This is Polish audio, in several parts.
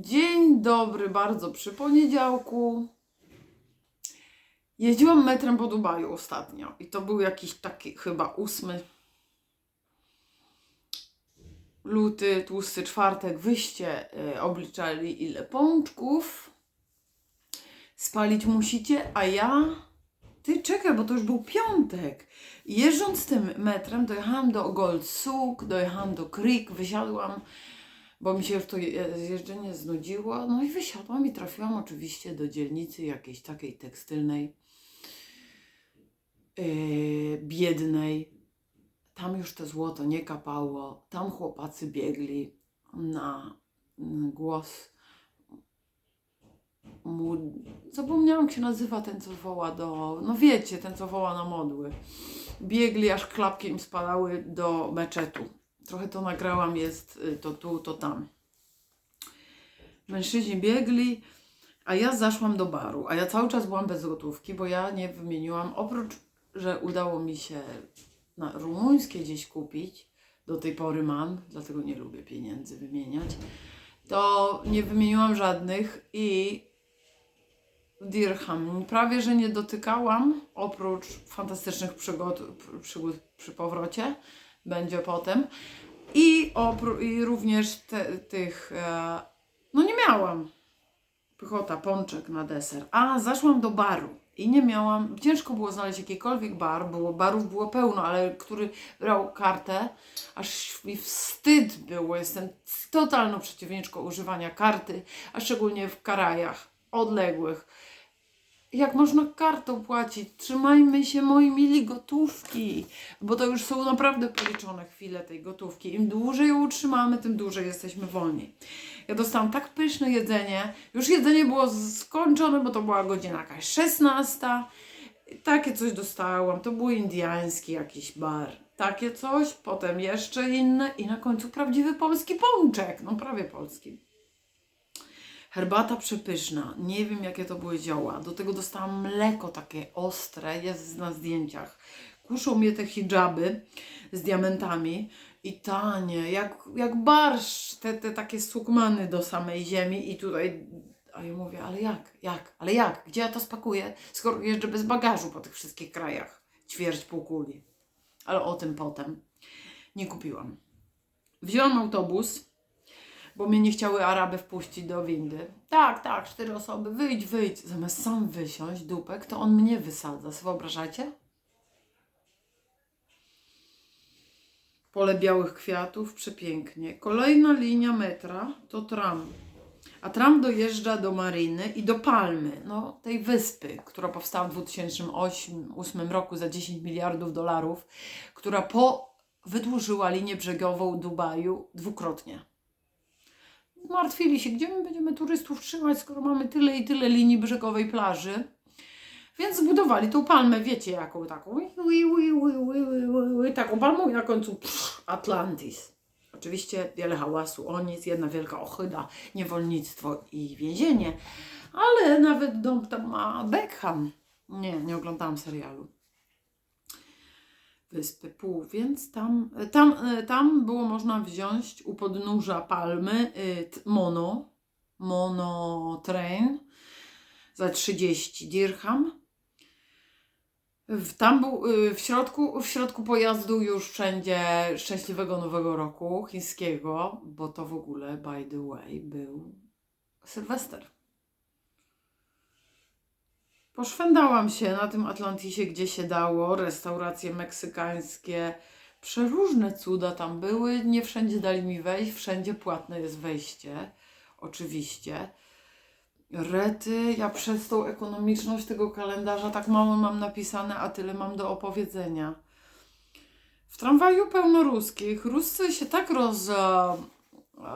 Dzień dobry bardzo przy poniedziałku. Jeździłam metrem po Dubaju ostatnio i to był jakiś taki chyba ósmy luty, tłusty czwartek. Wyście y, obliczali ile pączków spalić musicie, a ja... Ty czekaj, bo to już był piątek. Jeżdżąc tym metrem dojechałam do Gold Souk, dojechałam do Creek, wysiadłam bo mi się już to je- jeżdżenie znudziło. No i wysiadłam i trafiłam oczywiście do dzielnicy jakiejś takiej tekstylnej, yy, biednej. Tam już to złoto nie kapało. Tam chłopacy biegli na głos. Mu... Zapomniałam, jak się nazywa ten, co woła do. No wiecie, ten, co woła na modły. Biegli, aż klapki im spadały do meczetu. Trochę to nagrałam, jest y, to tu, to tam. Mężczyźni biegli, a ja zaszłam do baru, a ja cały czas byłam bez gotówki, bo ja nie wymieniłam, oprócz, że udało mi się na rumuńskie gdzieś kupić, do tej pory mam, dlatego nie lubię pieniędzy wymieniać, to nie wymieniłam żadnych i dirham prawie, że nie dotykałam, oprócz fantastycznych przygód, przygód przy powrocie, będzie potem. I, opró- i również te, tych, e, no nie miałam pychota, pączek na deser. A zaszłam do baru i nie miałam, ciężko było znaleźć jakikolwiek bar, było, barów było pełno, ale który brał kartę, aż mi wstyd było, jestem totalną przeciwniczką używania karty, a szczególnie w krajach odległych. Jak można kartą płacić? Trzymajmy się, moi mili, gotówki, bo to już są naprawdę policzone chwile tej gotówki. Im dłużej ją utrzymamy, tym dłużej jesteśmy wolni. Ja dostałam tak pyszne jedzenie. Już jedzenie było skończone, bo to była godzina jakaś 16. Takie coś dostałam. To był indiański jakiś bar. Takie coś, potem jeszcze inne i na końcu prawdziwy polski pączek. No prawie polski. Herbata przepyszna. Nie wiem, jakie to były zioła. Do tego dostałam mleko takie ostre, jest na zdjęciach. Kuszą mnie te hijaby z diamentami i tanie, jak, jak barsz, te, te takie sukmany do samej ziemi i tutaj... A ja mówię, ale jak, jak, ale jak, gdzie ja to spakuję, skoro jeżdżę bez bagażu po tych wszystkich krajach, ćwierć półkuli. Ale o tym potem. Nie kupiłam. Wzięłam autobus, bo mnie nie chciały Araby wpuścić do windy. Tak, tak, cztery osoby, wyjdź, wyjdź. Zamiast sam wysiąść, dupek, to on mnie wysadza. Wyobrażacie? Pole białych kwiatów, przepięknie. Kolejna linia metra to tram. A tram dojeżdża do Mariny i do Palmy, no tej wyspy, która powstała w 2008 roku za 10 miliardów dolarów, która po wydłużyła linię brzegową Dubaju dwukrotnie martwili się, gdzie my będziemy turystów trzymać, skoro mamy tyle i tyle linii brzegowej plaży. Więc zbudowali tą palmę, wiecie jaką taką, taką palmą i na końcu pff, Atlantis. Oczywiście wiele hałasu o nic, jedna wielka ochyda, niewolnictwo i więzienie, ale nawet dom tam ma Beckham. Nie, nie oglądałam serialu. Wyspy Pół, więc tam, tam, e, tam było można wziąć u podnóża palmy y, mono, mono train za 30 dirham. W, tam był y, w środku, w środku pojazdu już wszędzie szczęśliwego nowego roku chińskiego, bo to w ogóle, by the way, był Sylwester. Poszwędałam się na tym Atlantisie, gdzie się dało, restauracje meksykańskie, przeróżne cuda tam były, nie wszędzie dali mi wejść, wszędzie płatne jest wejście, oczywiście. Rety, ja przez tą ekonomiczność tego kalendarza tak mało mam napisane, a tyle mam do opowiedzenia. W tramwaju pełno ruskich. Ruscy się tak roz,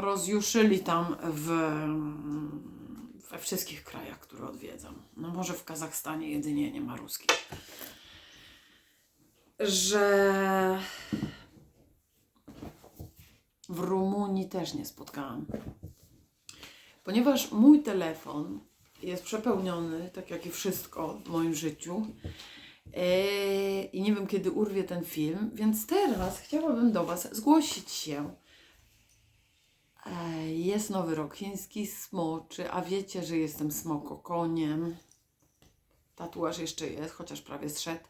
rozjuszyli tam w, we wszystkich krajach, które odwiedzam. No może w Kazachstanie jedynie nie ma ruskich. Że w Rumunii też nie spotkałam. Ponieważ mój telefon jest przepełniony, tak jak i wszystko w moim życiu, Eee, i nie wiem kiedy urwie ten film, więc teraz chciałabym do Was zgłosić się E, Jest nowy rok chiński, smoczy, a wiecie, że jestem smokokoniem. Tatuaż jeszcze jest, chociaż prawie zszedł.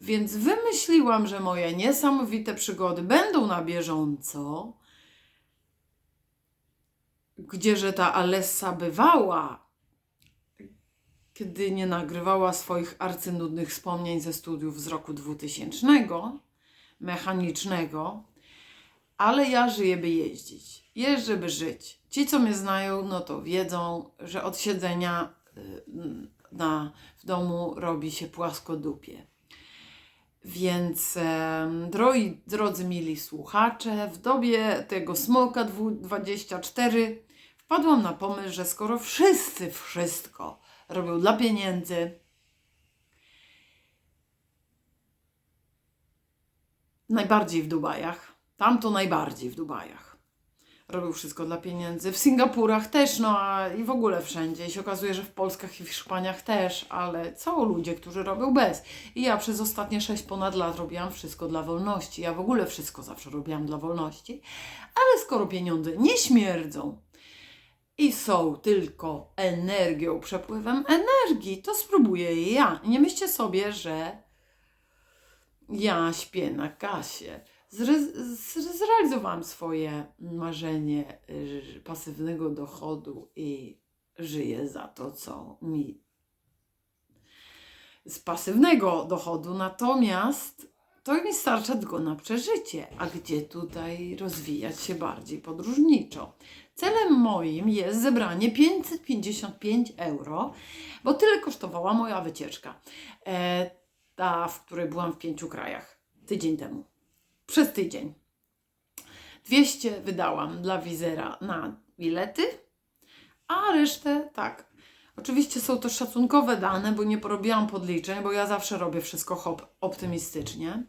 Więc wymyśliłam, że moje niesamowite przygody będą na bieżąco. Gdzieże ta Alessa bywała, kiedy nie nagrywała swoich arcynudnych wspomnień ze studiów z roku 2000, mechanicznego, ale ja żyję, by jeździć. Jeżdżę, by żyć. Ci, co mnie znają, no to wiedzą, że od siedzenia y, na, w domu robi się płaskodupie. Więc em, droi, drodzy mili słuchacze, w dobie tego smoka dwu- 24 wpadłam na pomysł, że skoro wszyscy wszystko robią dla pieniędzy, najbardziej w Dubajach, tam to najbardziej w Dubajach, robią wszystko dla pieniędzy, w Singapurach też, no a i w ogóle wszędzie. I się okazuje, że w Polskach i w Hiszpaniach też, ale są ludzie, którzy robią bez. I ja przez ostatnie 6 ponad lat robiłam wszystko dla wolności. Ja w ogóle wszystko zawsze robiłam dla wolności, ale skoro pieniądze nie śmierdzą i są tylko energią, przepływem energii, to spróbuję ja. Nie myślcie sobie, że ja śpię na kasie. Zrealizowałam swoje marzenie y, pasywnego dochodu i żyję za to, co mi z pasywnego dochodu. Natomiast to mi starcza tylko na przeżycie, a gdzie tutaj rozwijać się bardziej podróżniczo. Celem moim jest zebranie 555 euro, bo tyle kosztowała moja wycieczka. E, ta, w której byłam w pięciu krajach tydzień temu. Przez tydzień. 200 wydałam dla wizera na bilety, a resztę tak. Oczywiście są to szacunkowe dane, bo nie porobiłam podliczeń, bo ja zawsze robię wszystko hop, optymistycznie.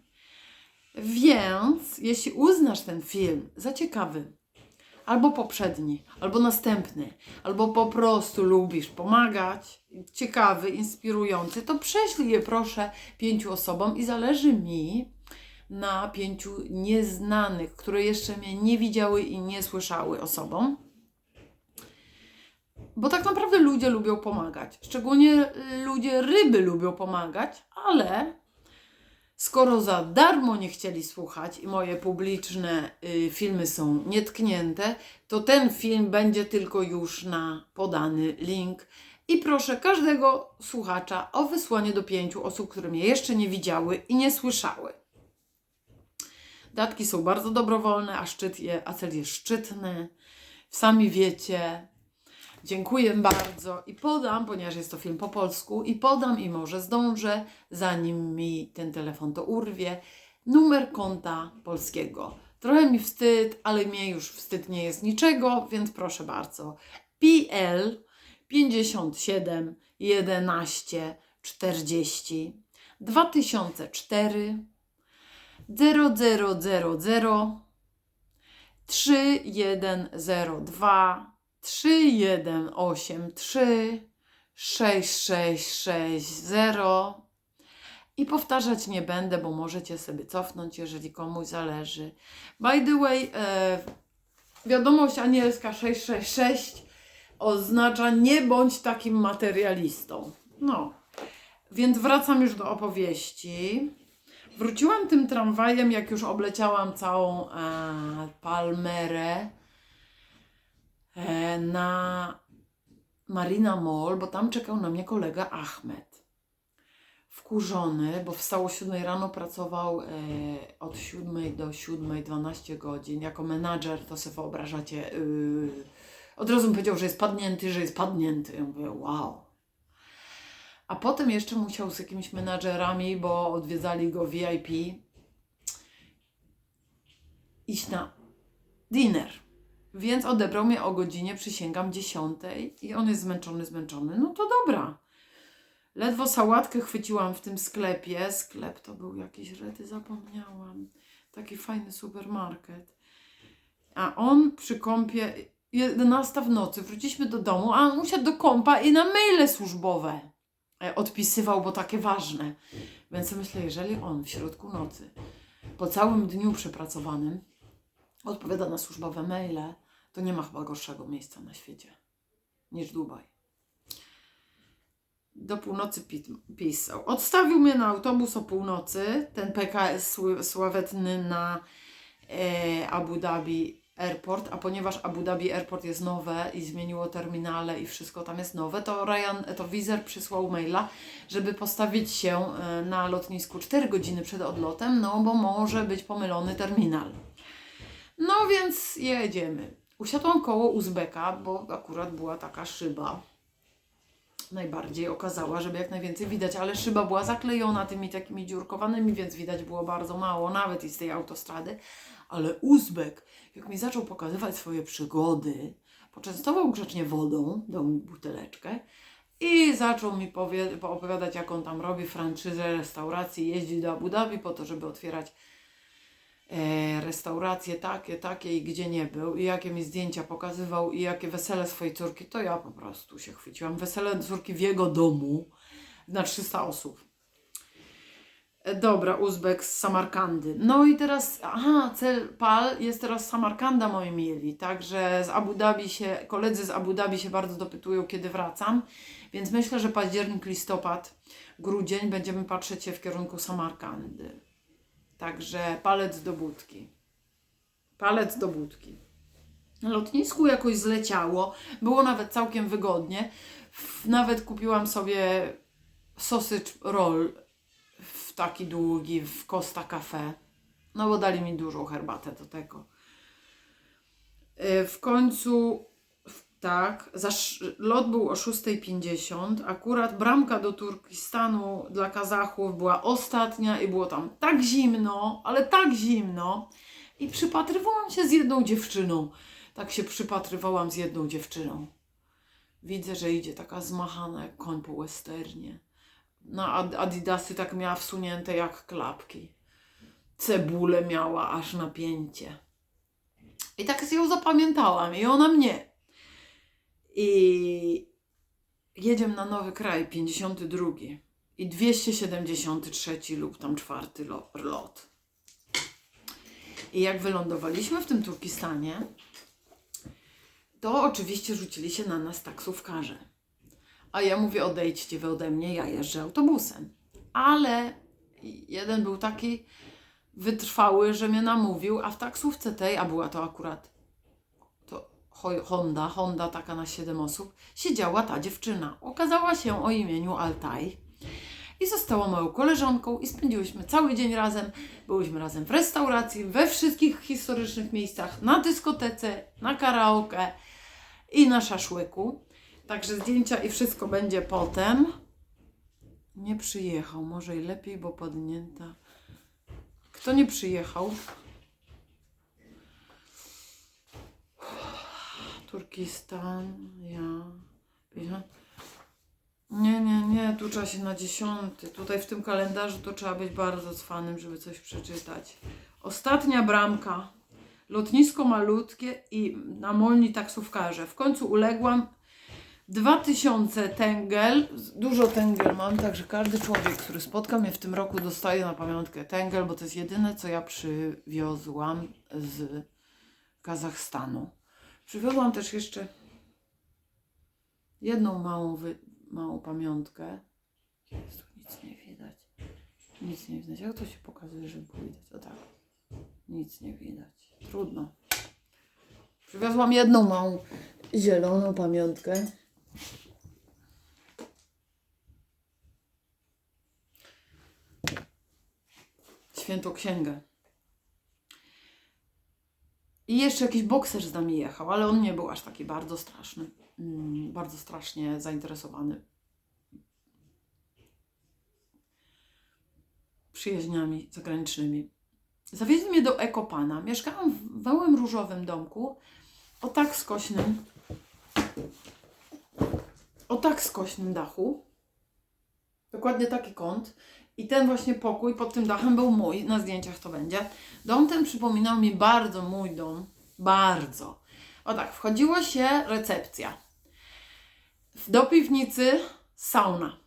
Więc jeśli uznasz ten film za ciekawy, albo poprzedni, albo następny, albo po prostu lubisz pomagać, ciekawy, inspirujący, to prześlij je proszę pięciu osobom i zależy mi na pięciu nieznanych, które jeszcze mnie nie widziały i nie słyszały osobom. Bo tak naprawdę ludzie lubią pomagać. Szczególnie y, ludzie ryby lubią pomagać, ale skoro za darmo nie chcieli słuchać i moje publiczne y, filmy są nietknięte, to ten film będzie tylko już na podany link. I proszę każdego słuchacza o wysłanie do pięciu osób, które mnie jeszcze nie widziały i nie słyszały. Datki są bardzo dobrowolne, a szczyt je, a cel jest szczytny. Sami wiecie. Dziękuję bardzo i podam, ponieważ jest to film po polsku, i podam i może zdążę, zanim mi ten telefon to urwie, numer konta polskiego. Trochę mi wstyd, ale mnie już wstyd nie jest niczego, więc proszę bardzo. PL 57 11 40 2004 0000 3102 3183 6660 i powtarzać nie będę, bo możecie sobie cofnąć, jeżeli komuś zależy. By the way, e, wiadomość anielska 666 oznacza nie bądź takim materialistą. No, więc wracam już do opowieści. Wróciłam tym tramwajem, jak już obleciałam całą e, Palmerę e, na Marina Mall, bo tam czekał na mnie kolega Ahmed. Wkurzony, bo wstał o 7 rano, pracował e, od 7 do 7, 12 godzin. Jako menadżer, to sobie wyobrażacie, yy, od razu powiedział, że jest padnięty, że jest padnięty. Ja mówię, wow. A potem jeszcze musiał z jakimiś menadżerami, bo odwiedzali go VIP, iść na dinner. Więc odebrał mnie o godzinie, przysięgam, 10 i on jest zmęczony, zmęczony. No to dobra. Ledwo sałatkę chwyciłam w tym sklepie. Sklep to był jakiś rety, zapomniałam. Taki fajny supermarket. A on przy kąpie 11 w nocy, wróciliśmy do domu, a on usiadł do kąpa i na maile służbowe odpisywał, bo takie ważne. Więc myślę, jeżeli on w środku nocy, po całym dniu przepracowanym, odpowiada na służbowe maile, to nie ma chyba gorszego miejsca na świecie niż Dubaj. Do północy pi- pisał. Odstawił mnie na autobus o północy, ten PKS sławetny na e, Abu Dhabi Airport, a ponieważ Abu Dhabi Airport jest nowe i zmieniło terminale i wszystko tam jest nowe, to Ryan, to Wizer przysłał maila, żeby postawić się e, na lotnisku 4 godziny przed odlotem, no bo może być pomylony terminal. No więc jedziemy. Usiadłam koło Uzbeka, bo akurat była taka szyba. Najbardziej okazała, żeby jak najwięcej widać, ale szyba była zaklejona tymi takimi dziurkowanymi, więc widać było bardzo mało, nawet i z tej autostrady. Ale Uzbek, jak mi zaczął pokazywać swoje przygody, poczęstował grzecznie wodą, dał mi buteleczkę i zaczął mi opowiadać, jak on tam robi franczyzę restauracji, jeździ do Abu Dhabi po to, żeby otwierać restauracje takie, takie i gdzie nie był i jakie mi zdjęcia pokazywał i jakie wesele swojej córki, to ja po prostu się chwyciłam. Wesele córki w jego domu na 300 osób. E, Dobra, Uzbek z Samarkandy. No i teraz, aha, cel PAL jest teraz Samarkanda, moi mieli. Także z Abu Dhabi się, koledzy z Abu Dhabi się bardzo dopytują, kiedy wracam. Więc myślę, że październik, listopad, grudzień będziemy patrzeć się w kierunku Samarkandy. Także palec do budki. Palec do budki. Na lotnisku jakoś zleciało. Było nawet całkiem wygodnie. Nawet kupiłam sobie sausage roll w taki długi w Costa Cafe. No bo dali mi dużą herbatę do tego. Y, W końcu tak, lot był o 6.50. Akurat bramka do Turkistanu dla Kazachów była ostatnia i było tam tak zimno, ale tak zimno. I przypatrywałam się z jedną dziewczyną. Tak się przypatrywałam z jedną dziewczyną. Widzę, że idzie taka zmachana jak koń po westernie. Na ad- adidasy tak miała wsunięte jak klapki. Cebulę miała aż na pięcie. I tak ją zapamiętałam i ona mnie. I jedziemy na nowy kraj, 52 i 273 lub tam czwarty lo- lot. I jak wylądowaliśmy w tym Turkistanie, to oczywiście rzucili się na nas taksówkarze. A ja mówię, odejdźcie wy ode mnie, ja jeżdżę autobusem. Ale jeden był taki wytrwały, że mnie namówił, a w taksówce tej, a była to akurat Honda, Honda taka na 7 osób, siedziała ta dziewczyna. Okazała się o imieniu Altaj i została moją koleżanką i spędziłyśmy cały dzień razem. Byłyśmy razem w restauracji, we wszystkich historycznych miejscach, na dyskotece, na karaoke i na szaszłyku. Także zdjęcia i wszystko będzie potem. Nie przyjechał, może i lepiej, bo padnięta. Kto nie przyjechał? Turkistan, ja. Nie, nie, nie, tu trzeba się na dziesiąty. Tutaj w tym kalendarzu to trzeba być bardzo cwanym, żeby coś przeczytać. Ostatnia bramka. Lotnisko malutkie i na molni taksówkarze. W końcu uległam. 2000 tengel. Dużo tengel mam, także każdy człowiek, który spotka mnie w tym roku, dostaje na pamiątkę tengel, bo to jest jedyne, co ja przywiozłam z Kazachstanu. Przywiozłam też jeszcze jedną małą, wy, małą pamiątkę. Jezu, nic nie widać. Nic nie widać. Jak to się pokazuje, żeby było widać? O tak. Nic nie widać. Trudno. Przywiozłam jedną małą zieloną pamiątkę. Świętą księgę. I jeszcze jakiś bokser z nami jechał, ale on nie był aż taki bardzo straszny. Mm, bardzo strasznie zainteresowany przyjaźniami zagranicznymi. Zawieźli mnie do Ekopana. Mieszkałam w małym różowym domku o tak skośnym o tak skośnym dachu. Dokładnie taki kąt. I ten właśnie pokój pod tym dachem był mój. Na zdjęciach to będzie. Dom ten przypominał mi bardzo mój dom. Bardzo. O tak, wchodziło się recepcja. Do piwnicy sauna.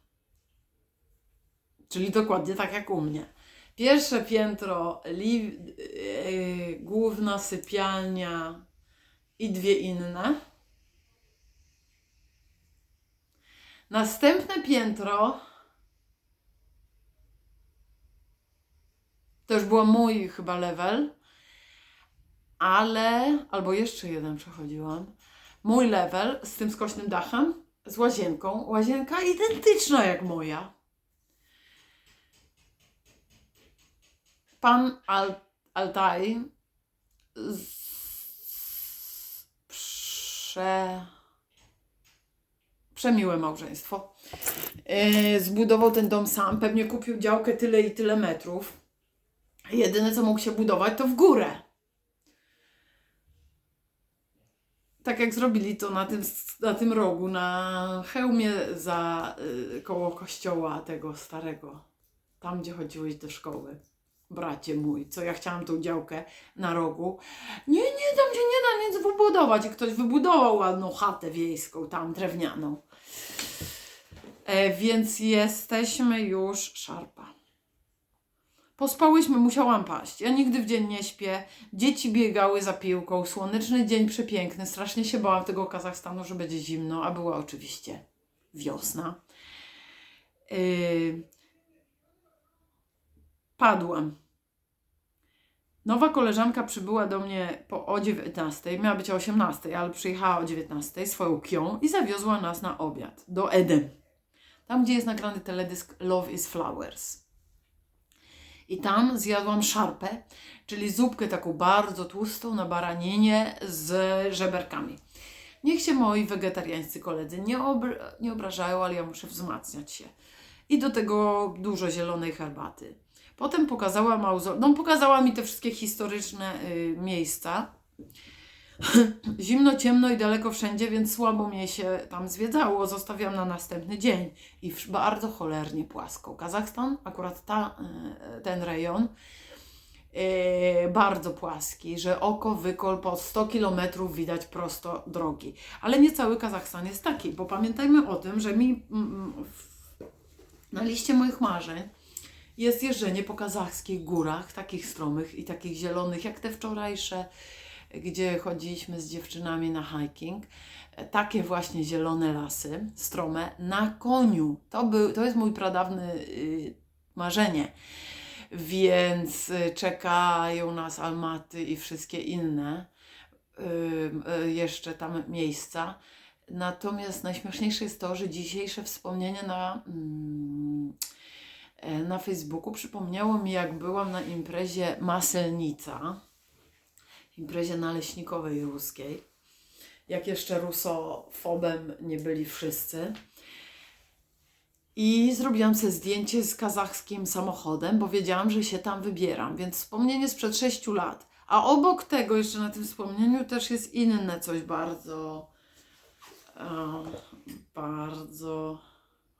Czyli dokładnie tak jak u mnie. Pierwsze piętro, li, yy, główna sypialnia i dwie inne. Następne piętro to już był mój chyba level, ale albo jeszcze jeden przechodziłam. Mój level z tym skośnym dachem, z łazienką. Łazienka identyczna jak moja. Pan Al Altaj z... prze... przemiłe małżeństwo. Yy, zbudował ten dom sam, pewnie kupił działkę tyle i tyle metrów. Jedyne co mógł się budować to w górę. Tak jak zrobili to na tym, na tym rogu, na hełmie za y, koło kościoła tego starego. Tam, gdzie chodziłeś do szkoły. Bracie mój, co ja chciałam tą działkę na rogu. Nie, nie, tam się nie da nic wybudować. I ktoś wybudował ładną chatę wiejską, tam drewnianą. E, więc jesteśmy już szarpa. Pospałyśmy, musiałam paść. Ja nigdy w dzień nie śpię. Dzieci biegały za piłką. Słoneczny dzień przepiękny. Strasznie się bałam tego Kazachstanu, że będzie zimno, a była oczywiście wiosna. Yy... Padłam. Nowa koleżanka przybyła do mnie po o 19, miała być o 18, ale przyjechała o 19 swoją kią i zawiozła nas na obiad do Eden. Tam, gdzie jest nagrany teledysk Love is Flowers. I tam zjadłam szarpę, czyli zupkę taką bardzo tłustą na baraninie z żeberkami. Niech się moi wegetariańscy koledzy nie, obr- nie obrażają, ale ja muszę wzmacniać się. I do tego dużo zielonej herbaty. Potem pokazała mauzo- no, pokazała mi te wszystkie historyczne y, miejsca. Zimno, ciemno i daleko wszędzie, więc słabo mnie się tam zwiedzało. Zostawiam na następny dzień i bardzo cholernie płasko. Kazachstan, akurat ta, y, ten rejon, y, bardzo płaski, że oko wykol po 100 km widać prosto drogi. Ale nie cały Kazachstan jest taki, bo pamiętajmy o tym, że mi na liście moich marzeń jest jeżdżenie po kazachskich górach, takich stromych i takich zielonych, jak te wczorajsze, gdzie chodziliśmy z dziewczynami na hiking. Takie właśnie zielone lasy, strome, na koniu. To, był, to jest mój pradawny y, marzenie. Więc y, czekają nas Almaty i wszystkie inne y, y, jeszcze tam miejsca. Natomiast najśmieszniejsze jest to, że dzisiejsze wspomnienie na, mm, e, na Facebooku przypomniało mi, jak byłam na imprezie Maselnica, imprezie naleśnikowej ruskiej. Jak jeszcze rusofobem nie byli wszyscy. I zrobiłam sobie zdjęcie z kazachskim samochodem, bo wiedziałam, że się tam wybieram, więc wspomnienie sprzed 6 lat. A obok tego, jeszcze na tym wspomnieniu, też jest inne coś bardzo, bardzo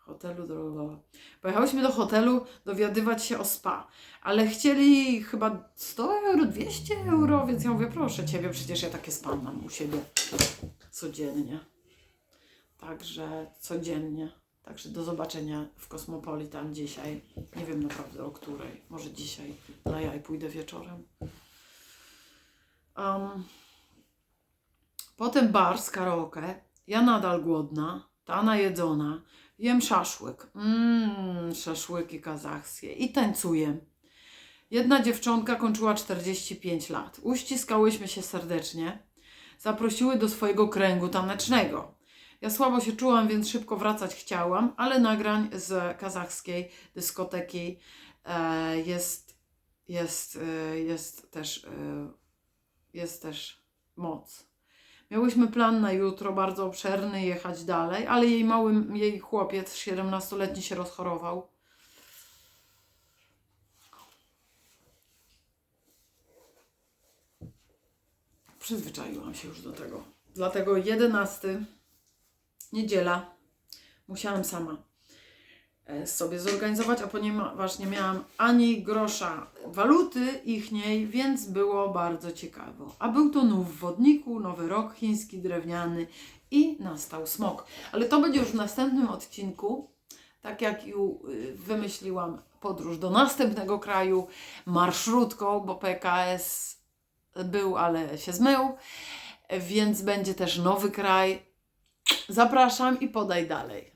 hotelu drogowego. Pojechałyśmy do hotelu dowiadywać się o spa, ale chcieli chyba 100 euro, 200 euro, więc ja mówię, proszę Ciebie, przecież ja takie spa mam u siebie codziennie. Także codziennie. Także do zobaczenia w Kosmopolitan dzisiaj. Nie wiem naprawdę o której. Może dzisiaj na jaj pójdę wieczorem. Um, potem bar z karaoke. Ja nadal głodna, ta najedzona. Jem szaszłyk. Mmm, szaszłyki kazachskie. I tańcuję. Jedna dziewczątka kończyła 45 lat. Uściskałyśmy się serdecznie. Zaprosiły do swojego kręgu tanecznego. Ja słabo się czułam, więc szybko wracać chciałam, ale nagrań z kazachskiej dyskoteki e, jest, jest, e, jest, też, e, jest też moc. Miałyśmy plan na jutro bardzo obszerny, jechać dalej, ale jej mały, jej chłopiec 17-letni się rozchorował. Przyzwyczaiłam się już do tego. Dlatego 11 niedziela musiałam sama sobie zorganizować, a ponieważ nie miałam ani grosza waluty ichniej, więc było bardzo ciekawo. A był to nów w wodniku, nowy rok chiński drewniany i nastał smok. Ale to będzie już w następnym odcinku tak jak u- y, wymyśliłam podróż do następnego kraju marszrutką, bo PKS był, ale się zmył, więc będzie też nowy kraj. Zapraszam i podaj dalej.